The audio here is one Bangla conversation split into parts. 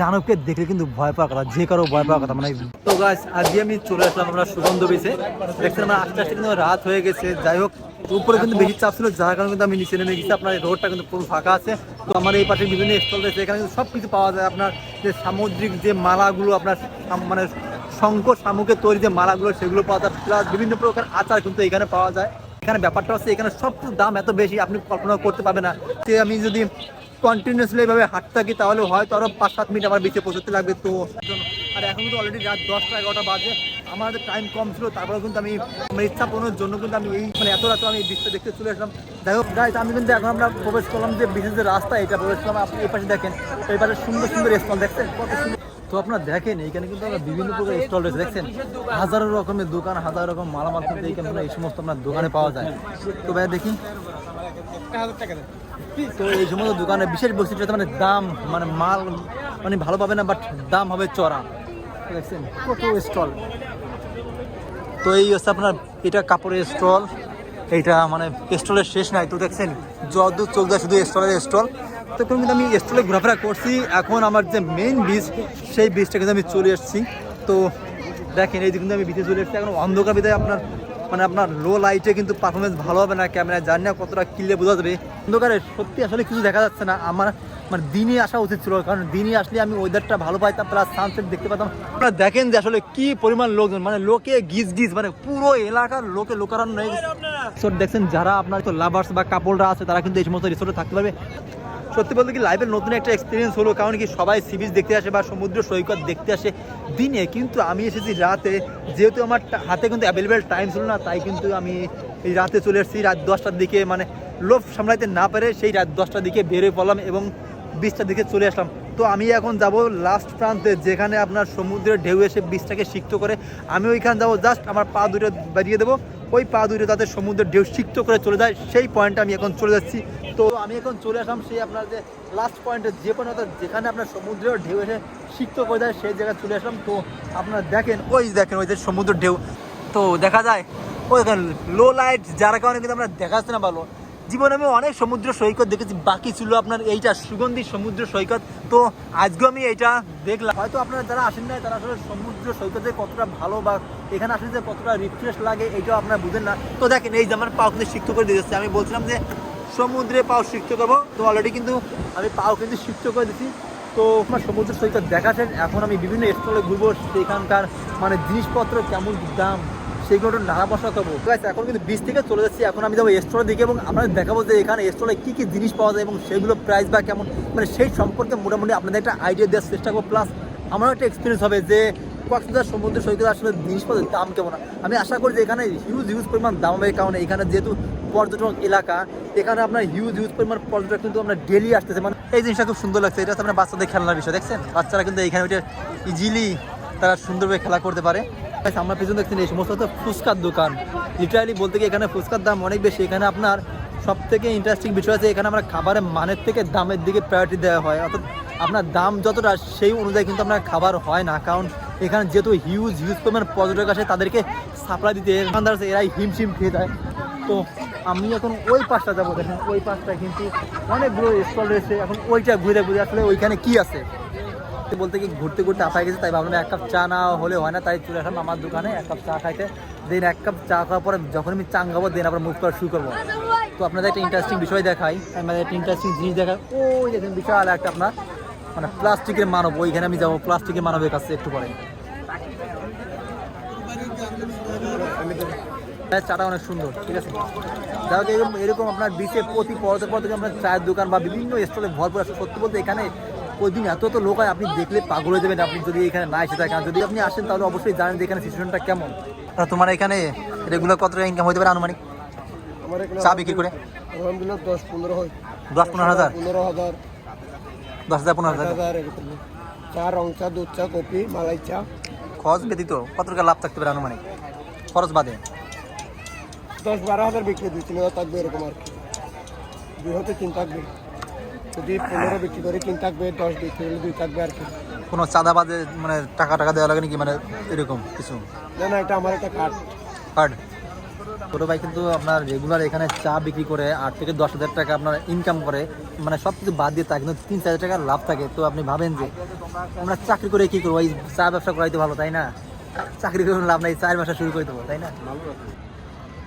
দানবকে দেখলে কিন্তু ভয় পাওয়ার কথা, যে কারও ভয় পাওয়ার কথা মানে তো গাছ আজকে আমি চলে আসলাম আমরা সুগন্ধ বেছে দেখছেন আমরা আস্তে আস্তে কিন্তু রাত হয়ে গেছে। যাই হোক, উপরে কিন্তু বেশি চাপ ছিল, যার কারণে কিন্তু আমি নিচে নেমে গেছি। আপনার এই রোডটা কিন্তু পুরো ফাঁকা আছে। তো আমার এই পাশে বিভিন্ন স্টল রয়েছে, এখানে কিন্তু সব কিছু পাওয়া যায়। আপনার যে সামুদ্রিক যে মালাগুলো, আপনার মানে শঙ্খ শামুকের তৈরি যে মালাগুলো, সেগুলো পাওয়া যায়। প্লাস বিভিন্ন প্রকার আচার কিন্তু এখানে পাওয়া যায়। এখানে ব্যাপারটা হচ্ছে, এখানে সব দাম এত বেশি, আপনি কল্পনা করতে পারবেন না। যে আমি যদি কন্টিনিউসলি এভাবে হাঁটতে থাকি, তাহলে হয়তো আরও পাঁচ, সাত মিনিট আমার বেঁচে পৌঁছতে লাগবে তো। আর এখন কিন্তু অলরেডি রাত দশটা, এগারোটা বাজে। আমার টাইম কম ছিল তারপরে কিন্তু আমি আমার ইচ্ছা পূরণের জন্য কিন্তু আমি এই মানে এত রাত আমি এই দৃশ্য দেখতে চলে আসলাম। যাই হোক গাইজ আমি কিন্তু এখন আমরা প্রবেশ করলাম যে বিশেষ রাস্তা, এটা প্রবেশ করলাম। আপনি এই পাশে দেখেন, এই পাশে সুন্দর সুন্দর স্টল দেখতে কত সুন্দর তো আপনারা দেখেন, এইখানে কিন্তু আমরা বিভিন্ন প্রকার স্টল রয়েছে। দেখছেন, হাজারো রকমের দোকান, হাজার রকম মালামাল কিন্তু আপনার এই সমস্ত আপনার দোকানে পাওয়া যায়। তো ভাই দেখি। তো এই সমস্ত দোকানে বিশেষ বৈশিষ্ট্য মানে দাম মানে মাল মানে ভালো পাবে না বাট দাম হবে চড়া। দেখছেন, কত স্টল তো এই হচ্ছে আপনার এটা কাপড়ের স্টল এইটা মানে স্টলের শেষ নাই। তো দেখছেন, যত চোখ যায় শুধু স্টলের স্টল তো কিন্তু আমি স্টলে ঘোরাফেরা করছি। এখন আমার যে মেইন বীজ সেই ব্রিজটা কিন্তু আমি চলে এসেছি। তো দেখেন, এই কিন্তু আমি বিচে চলে এসেছি। এখন অন্ধকার বিদায় আপনার মানে আপনার লো লাইটে কিন্তু পারফরমেন্স ভালো হবে না ক্যামেরায় জানি না কতটা কিলে বোঝা যাবে। অন্ধকারে সত্যি আসলে কিছু দেখা যাচ্ছে না। আমার মানে দিনই আসা উচিত ছিল, কারণ দিনই আসলে আমি ওয়েদারটা ভালো পাইতাম প্লাস সানসেট দেখতে পেতাম। আপনারা দেখেন যে আসলে কি পরিমাণ লোকজন মানে লোকে গিজ গিজ মানে পুরো এলাকার লোকে লোকারণ্য হয়ে দেখছেন, যারা আপনার তো লাভার্স বা কাপড়রা আছে, তারা কিন্তু এই সমস্ত রিসোর্টে থাকতে পারবে। সত্যি বলতে কি লাইফের নতুন একটা এক্সপিরিয়েন্স হলো, কারণ কি সবাই সি বিচ দেখতে আসে বা সমুদ্র সৈকত দেখতে আসে দিনে। কিন্তু আমি এসেছি রাতে, যেহেতু আমার হাতে কিন্তু অ্যাভেলেবেল টাইম ছিল না, তাই কিন্তু আমি এই রাতে চলে এসেছি। রাত দশটার দিকে মানে লোভ সামলাইতে না পেরে সেই রাত দশটার দিকে বেরোয় পড়লাম এবং বিচটার দিকে চলে আসলাম। তো আমি এখন যাব লাস্ট প্রান্তে, যেখানে আপনার সমুদ্রের ঢেউ এসে বিচটাকে সিক্ত করে আমি ওইখানে যাব জাস্ট আমার পা দুটো বাড়িয়ে দেবো। ওই পা দুটো তাদের সমুদ্রের ঢেউ সিক্ত করে চলে যায়, সেই পয়েন্টে আমি এখন চলে যাচ্ছি। তো আমি এখন চলে আসলাম সেই আপনার যে লাস্ট পয়েন্টে যে পয়েন্ট অর্থাৎ যেখানে আপনার সমুদ্রের ঢেউ এসে সিক্ত করে দেয় সেই জায়গায় চলে আসলাম। তো আপনারা দেখেন, ওই দেখেন, ওই যে সমুদ্রের ঢেউ। তো দেখা যায়, ওই লো লাইট যার কারণে কিন্তু আমরা দেখাচ্ছে না ভালো। জীবনে আমি অনেক সমুদ্র সৈকত দেখেছি, বাকি ছিল আপনার এইটা সুগন্ধি সমুদ্র সৈকত। তো আজকেও আমি এইটা দেখলাম। হয়তো আপনারা যারা আসেন নাই, তারা আসলে সমুদ্র সৈকতে কতটা ভালো বা এখানে আসলে যে কতটা রিফ্রেশ লাগে, এইটাও আপনারা বুঝেন না। তো দেখেন, এই যে আমার পাও কিন্তু সিক্ত করে দিয়ে আমি বলছিলাম যে সমুদ্রে পাও সিক্ত করব। তো অলরেডি কিন্তু আমি পাও কিন্তু সিক্ত করে দিচ্ছি তো আমার সমুদ্র সৈকত দেখা শেষ এখন আমি বিভিন্ন স্টলে ঘুরবো। সেখানকার মানে জিনিসপত্র কেমন দাম সেইগুলো নানা বসা করব। এখন কিন্তু বিচ থেকে চলে যাচ্ছি। এখন আমি যাব স্টোরের দিকে এবং আপনাদের দেখাবো যে এখানে স্টোরে কী কী জিনিস পাওয়া যায় এবং সেগুলো প্রাইস বা কেমন। মানে সেই সম্পর্কে মোটামুটি আপনাদের একটা আইডিয়া দেওয়ার চেষ্টা করব। প্লাস আমারও একটা এক্সপিরিয়েন্স হবে যে কক্সবাজার সমুদ্র সৈকত আসলে জিনিসপত্রের দাম কেমন। আমি আশা করি যে এখানে হিউজ হিউজ পরিমাণ দাম হবে। কারণ এখানে যেহেতু পর্যটক এলাকা, এখানে আপনার হিউজ হিউজ পরিমাণ পর্যটক কিন্তু আপনার ডেলি আসতেছে। মানে এই জিনিসটা খুব সুন্দর লাগছে, এটা আপনার বাচ্চাদের খেলনার বিষয়, দেখছেন? বাচ্চারা কিন্তু এখানে ওইটা ইজিলি তারা সুন্দরভাবে খেলা করতে পারে। আমরা পিছনে দেখছেন এই সমস্ত হচ্ছে ফুচকার দোকান। লিটারালি বলতে গিয়ে এখানে ফুচকার দাম অনেক বেশি, এখানে আপনার সব থেকে ইন্টারেস্টিং বিষয় আছে এখানে আমরা খাবারের মানের থেকে দামের দিকে প্রায়োরিটি দেওয়া হয়। অর্থাৎ আপনার দাম যতটা সেই অনুযায়ী কিন্তু আপনার খাবার হয় না, কারণ এখানে যেহেতু হিউজ হিউজ পরিমাণ পর্যটক আসে, তাদেরকে সাপ্লাই দিতে এরাই হিমশিম খেয়ে যায়। তো আমি এখন ওই পাশটা যাব, দেখেন, ওই পাশটা কিন্তু অনেকগুলো স্টল রয়েছে। এখন ওইটা ঘুরে ঘুরে আসলে ওইখানে কি আছে? বলতে কি ঘুরতে ঘুরতে আপায় গেছে, তাই ভাবলাম এক কাপ চা না হলে হয় না, তাই চলে আসলাম আমার দোকানে, এক কাপ চা খাইতে। দেন এক কাপ চা খাওয়ার পরে যখন আমি চাং খাব দেন আবার মুভ করা শুরু করব। তো আপনাদের একটা ইন্টারেস্টিং বিষয় দেখাই আমাদের একটা ইন্টারেস্টিং জিনিস দেখাই। ওই দেখেন, বিশাল একটা আপনার মানে প্লাস্টিকের মানব, ওইখানে আমি যাব, প্লাস্টিকের মানবের কাছে একটু পরে। চাটা অনেক সুন্দর ঠিক আছে? যাই হোক এরকম এরকম আপনার বিচে প্রতি পরতে পর থেকে আপনার চায়ের দোকান বা বিভিন্ন স্টলে ভরপুর আছে সত্যি বলতে এখানে ওই দিন এত এত লোক হয় আপনি দেখলে পাগল হয়ে যাবেন আপনি যদি এখানে না এসে থাকেন। যদি আপনি আসেন তাহলে অবশ্যই জানেন যে এখানে সিচুয়েশনটা কেমন। তোমার এখানে রেগুলার কত টাকা ইনকাম হতে পারে আনুমানিক? চা বিক্রি করে? আলহামদুলিল্লাহ দশ পনেরো হয়। দশ পনেরো হাজার? পনেরো হাজার। দশ হাজার পনেরো হাজার? হাজার চা রং চা দুধ চা কফি মালাই চা। খরচ ব্যতীত কত টাকা লাভ থাকতে পারে আনুমানিক? খরচ বাদে। দশ বারো হাজার বিক্রি দুই তিন হাজার থাকবে এরকম আর কি। দুই হতে তিন থাকবে। যদি পনেরো বিক্রি করে তিন থাকবে দশ বিক্রি করলে দুই থাকবে আর কি। কোনো চাঁদা বাদে মানে টাকা টাকা দেওয়া লাগে নাকি? মানে এরকম কিছু? না না এটা আমার একটা কার্ড কার্ড ছোটো ভাই কিন্তু আপনার রেগুলার এখানে চা বিক্রি করে আট থেকে দশ হাজার টাকা আপনার ইনকাম করে। মানে সব কিছু বাদ দিয়ে তা কিন্তু তিন চার হাজার টাকার লাভ থাকে। তো আপনি ভাবেন যে আমরা চাকরি করে কী করব? এই চা ব্যবসা করাই তো ভালো তাই না? চাকরি করে লাভ নাই চায়ের ব্যবসা শুরু করে দেবো তাই না?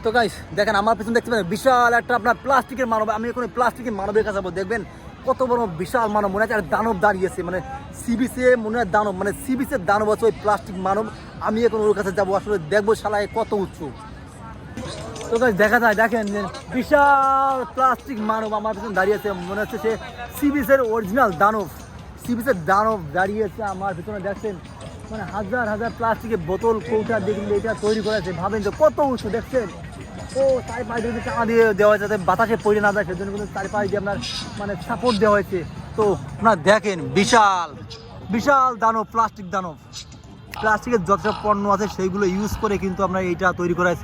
তো গাইস দেখেন আমার পিছনে দেখতে পাচ্ছেন বিশাল একটা আপনার প্লাস্টিকের মানব, আমি এখন প্লাস্টিকের মানবের কাছে দেখবেন কত বড় বিশাল মানব, মনে হচ্ছে একটা দানব দাঁড়িয়েছে মানে সিবিসে মনে হয় দানব মানে সিবিসের দানব আছে ওই প্লাস্টিক মানব, আমি এখন ওর কাছে যাব, আসলে দেখব শালায় কত উচ্চ। তো গাইস দেখা যায়, দেখেন বিশাল প্লাস্টিক মানব আমার পিছনে দাঁড়িয়ে আছে, মনে হচ্ছে সে সিবিসের অরিজিনাল দানব সিবিসের দানব দাঁড়িয়েছে আমার পিছনে, দেখছেন? মানে হাজার হাজার প্লাস্টিকের বোতল কৌটা দেখলে এটা তৈরি করেছে, ভাবেন যে কত উঁচু দেখছেন?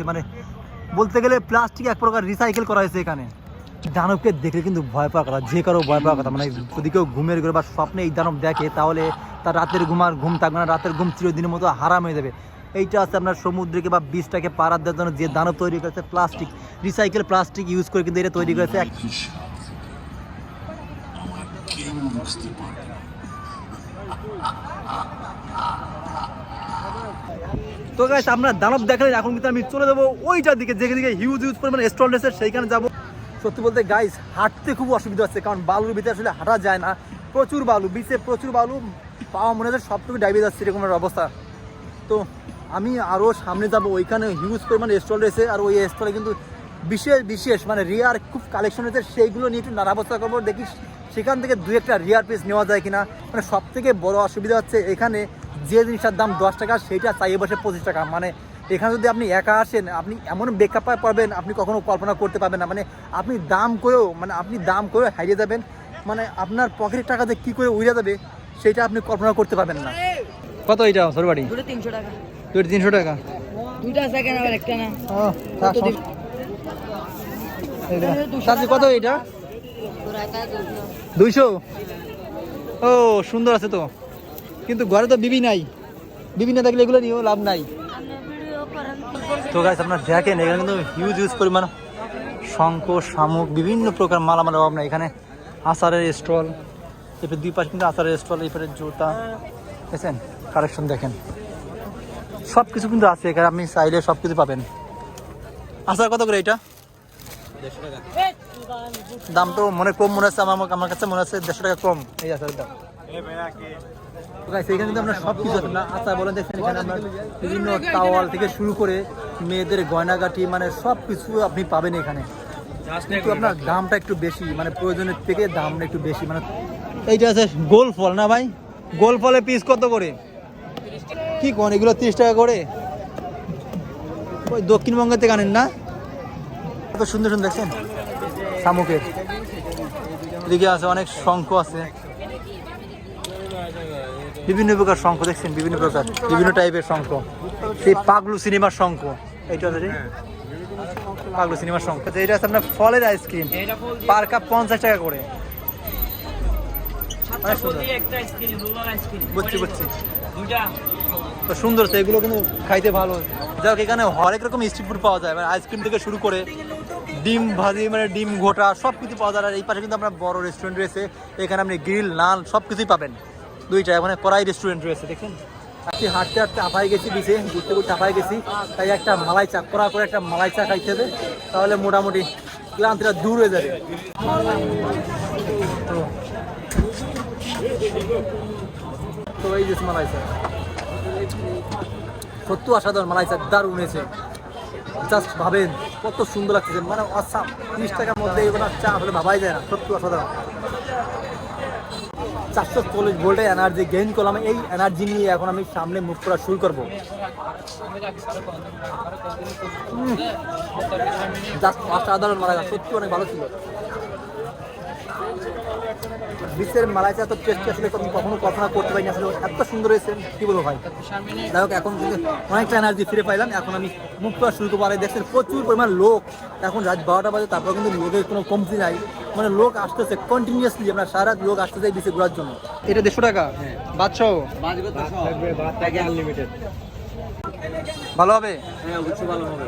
মানে বলতে গেলে প্লাস্টিক এক প্রকার রিসাইকেল করা হয়েছে এখানে। দানবকে দেখলে কিন্তু ভয় পাওয়ার কথা, যে কারও ভয় পাওয়ার কথা। মানে যদি কেউ ঘুমের ঘরে বা স্বপ্নে এই দানব দেখে, তাহলে তার রাতের ঘুম আর ঘুম থাকবে না, রাতের ঘুম চিরদিনের মতো হারাম হয়ে যাবে। এইটা আছে আপনার সমুদ্রকে বা বীজটাকে পাড়া দেওয়ার জন্য যে দানব তৈরি করেছে প্লাস্টিক রিসাইকেল প্লাস্টিক ইউজ করে কিন্তু এটা তৈরি করেছে। এক- তো গাইস আপনার দানব দেখালেন এখন কিন্তু আমি চলে যাব ওইটার দিকে যেখানে দিকে হিউজ হিউজ পরিমাণে স্টল রয়েছে সেইখানে যাব। সত্যি বলতে গাইস হাঁটতে খুব অসুবিধা হচ্ছে কারণ বালুর ভিতরে আসলে হাঁটা যায় না। প্রচুর বালু বিচে প্রচুর বালু পাওয়া মনে হচ্ছে সবটুকু ডাইবে যাচ্ছে এরকম একটা অবস্থা। তো আমি আরও সামনে যাব ওইখানে হিউজ পরিমাণে স্টল রয়েছে আর ওই স্টলে কিন্তু বিশেষ বিশেষ মানে রিয়ার খুব কালেকশন রয়েছে সেইগুলো নিয়ে একটু নাড়াবস্থা করব দেখি সেখান থেকে দু একটা রিয়ার পিস নেওয়া যায় কিনা। মানে সব থেকে বড় অসুবিধা হচ্ছে এখানে যে জিনিসটার দাম দশ টাকা সেইটা চাইয়ে বসে পঁচিশ টাকা। মানে এখানে যদি আপনি একা আসেন আপনি এমন বেকআপ পাবেন আপনি কখনো কল্পনা করতে পারবেন না। মানে আপনি দাম করেও মানে আপনি দাম করেও হারিয়ে যাবেন। মানে আপনার পকেটের টাকা যে কী করে উড়ে যাবে সেটা আপনি কল্পনা করতে পারবেন না। কত এটা সরবাড়ি তিনশো টাকা। দুটো তিনশো টাকা? দুইটা সেকেন্ড আবার একটা না? ও কত চাচি কত এটা দুইশো? ও সুন্দর আছে তো। কিন্তু ঘরে তো বিবি নাই। বিবি না থাকলে এগুলো নিয়েও লাভ নাই। তো গাছ আপনার দেখেন এখানে কিন্তু হিউজ হিউজ পরিমাণ শঙ্খ শামুক বিভিন্ন প্রকার মালামাল অভাব নাই। এখানে আচারের স্টল এরপরে দুই পাশে কিন্তু আচারের স্টল এরপরে জুতা। দেখছেন? কালেকশন দেখেন। সব কিছু কিন্তু আছে এখানে আপনি চাইলে সব কিছু পাবেন। আচার কত করে এটা? দাম তো মনে কম মনে হচ্ছে আমার আমার কাছে মনে হচ্ছে দেড়শো টাকা কম। এই আচারের দাম। এখানে কিন্তু আপনার সব কিছু আচার বলেন দেখছেন এখানে আপনার বিভিন্ন টাওয়াল থেকে শুরু করে মেয়েদের গয়নাগাটি মানে সব কিছু আপনি পাবেন এখানে। কিন্তু আপনার দামটা একটু বেশি মানে প্রয়োজনের থেকে দামটা একটু বেশি মানে এইটা আছে গোল ফল না ভাই? গোল ফলের পিস কত করে? কি কোন? এগুলো তিরিশ টাকা করে? ওই দক্ষিণবঙ্গের থেকে আনেন না? এত সুন্দর সুন্দর দেখছেন? শামুকের। এদিকে আছে অনেক শঙ্খ আছে। বিভিন্ন প্রকার শঙ্খ দেখছেন? বিভিন্ন প্রকার বিভিন্ন টাইপের শঙ্খ। সেই পাগলু সিনেমার শঙ্খ। এইটা আছে পাগলু সিনেমার শঙ্খ। তো এটা আছে আপনার ফলের আইসক্রিম পার কাপ পঞ্চাশ টাকা করে। বুঝছি বুঝছি। তো সুন্দর, তো এগুলো কিন্তু খাইতে ভালো। যাই হোক, এখানে হরেক রকম স্ট্রিট ফুড পাওয়া যায়। মানে আইসক্রিম থেকে শুরু করে ডিম ভাজি মানে ডিম ঘোটা সব কিছু পাওয়া যায়। আর এই পাশে কিন্তু আপনার বড় রেস্টুরেন্ট রয়েছে। এখানে আপনি গ্রিল নান সব কিছুই পাবেন। দুইটা মানে কড়াই রেস্টুরেন্ট রয়েছে দেখেন আজকে হাঁটতে হাঁটতে আপাই গেছি বিচে ঘুরতে ঘুরতে আপাই গেছি। তাই একটা মালাই চা করা করে একটা মালাই চা খাইতে হবে। তাহলে মোটামুটি ক্লান্তিটা দূর হয়ে যাবে। তো এই যে মালাই চা। সত্য অসাধারণ মালাই চা দারুণ হয়েছে জাস্ট ভাবেন, কত সুন্দর লাগছে মানে অসাম তিরিশ টাকার মধ্যে এগুলো চা আসলে ভাবাই যায় না সত্যি অসাধারণ। চারশো চল্লিশ ভোল্টের এনার্জি গেইন করলাম। এই এনার্জি নিয়ে এখন আমি সামনে মুভ করা শুরু করব। জাস্ট অসাধারণ মারা সত্যি অনেক ভালো ছিল। বিশ্বের মালাই চা তো টেস্ট আসলে কখনো কল্পনা করতে পারিনি আসলে এত সুন্দর হয়েছে কি বলব ভাই? যাই হোক এখন অনেকটা এনার্জি ফিরে পাইলাম এখন আমি মুখ করা শুরু করব। আর দেখছেন প্রচুর পরিমাণ লোক। এখন রাত বারোটা বাজে তারপর কিন্তু লোকের কোনো কমতি নাই। মানে লোক আসতেছে কন্টিনিউসলি আপনার সারা রাত লোক আসতেছে এই বিচে ঘোরার জন্য। এটা দেড়শো টাকা? বাদশাহ ভালো হবে? হ্যাঁ অবশ্যই ভালো হবে।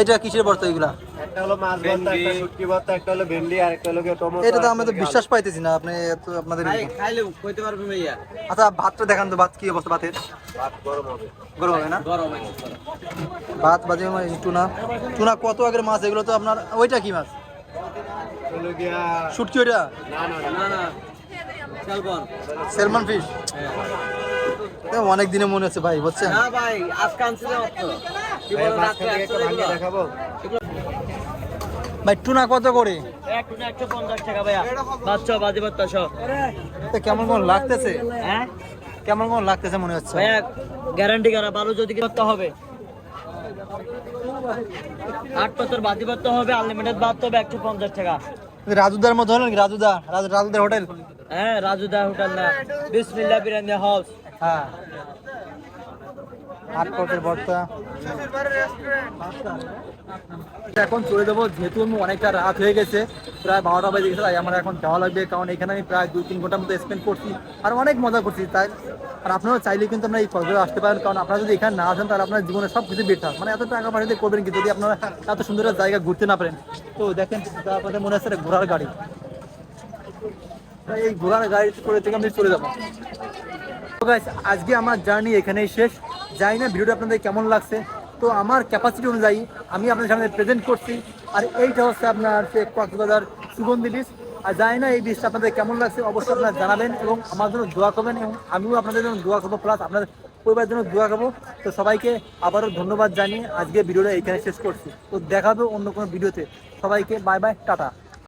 এটা কিসের বর্ত এগুলা? একটা হলো মাছ ভর্তা একটা শুটকি ভর্তা একটা হলো ভেন্ডি আর একটা হলো টমেটো এটা তো আমি বিশ্বাস পাইতেছি না আপনি তো আপনাদের খাই খাইলে কইতে পারবে ভাইয়া। আচ্ছা ভাতটা দেখান তো ভাত কি অবস্থা ভাতের? ভাত গরম হবে। গরম হবে না? গরম ভাত বাজে টুনা। টুনা কত আগের মাছ? এগুলো তো আপনার ওইটা কি মাছ? হলো গিয়া শুটকি ওইটা? না না না না। না সেলমন ফিশ? অনেক দিনে মনে হচ্ছে ভাই বুঝছেন? না ভাই আজকে আনছিলাম ভাই, বলো দেখাবো টুনা কত করে? একটু না একশো পঞ্চাশ টাকা ভাইয়া। বাচ্চা বাজে বাচ্চা সব। তো কেমন কেমন লাগতেছে? হ্যাঁ? কেমন কেমন লাগতেছে মনে হচ্ছে? গ্যারান্টি করা ভালো যদি করতে হবে? আট পাতর হবে আনলিমিটেড বাদ হবে একশো পঞ্চাশ টাকা। রাজুদার মতো হলো নাকি? রাজুদা রাজু রাজুদার হোটেল? হ্যাঁ রাজুদা হোটেল না। বিসমিল্লা বিরিয়ানি হাউস। হ্যাঁ। ভর্তা। এখন চলে যাব, যেহেতু আমি অনেকটা রাত হয়ে গেছে, প্রায় বারোটা বাজে গেছে, তাই আমার এখন যাওয়া লাগবে, কারণ এখানে আমি প্রায় দুই তিন ঘণ্টার মতো স্পেন্ড করছি আর অনেক মজা করছি, তাই আর আপনারা চাইলে কিন্তু আপনারা এই কক্সবাজার আসতে পারেন, কারণ আপনারা যদি এখানে না আসেন, তাহলে আপনার জীবনে সব কিছু বেটার মানে এত টাকা দিয়ে করবেন কি, যদি আপনারা এত সুন্দর জায়গা ঘুরতে না পারেন? তো দেখেন আপনাদের মনে হচ্ছে ঘোড়ার গাড়ি। এই ঘোড়ার গাড়ি করে থেকে আমি চলে যাব। আজকে আমার জার্নি এখানেই শেষ। জানি না ভিডিওটা আপনাদের কেমন লাগছে। তো আমার ক্যাপাসিটি অনুযায়ী আমি আপনাদের সামনে প্রেজেন্ট করছি। আর এইটা হচ্ছে আপনার সে কক্সবাজার সুগন্ধি বিচ আর জানি না এই বিচটা আপনাদের কেমন লাগছে, অবশ্যই আপনারা জানাবেন এবং আমার জন্য দোয়া করবেন এবং আমিও আপনাদের জন্য দোয়া করব। প্লাস আপনাদের পরিবারের জন্য দোয়া করব। তো সবাইকে আবারও ধন্যবাদ জানিয়ে আজকে ভিডিওটা এখানে শেষ করছি। তো দেখাবো অন্য কোনো ভিডিওতে সবাইকে বাই বাই টাটা।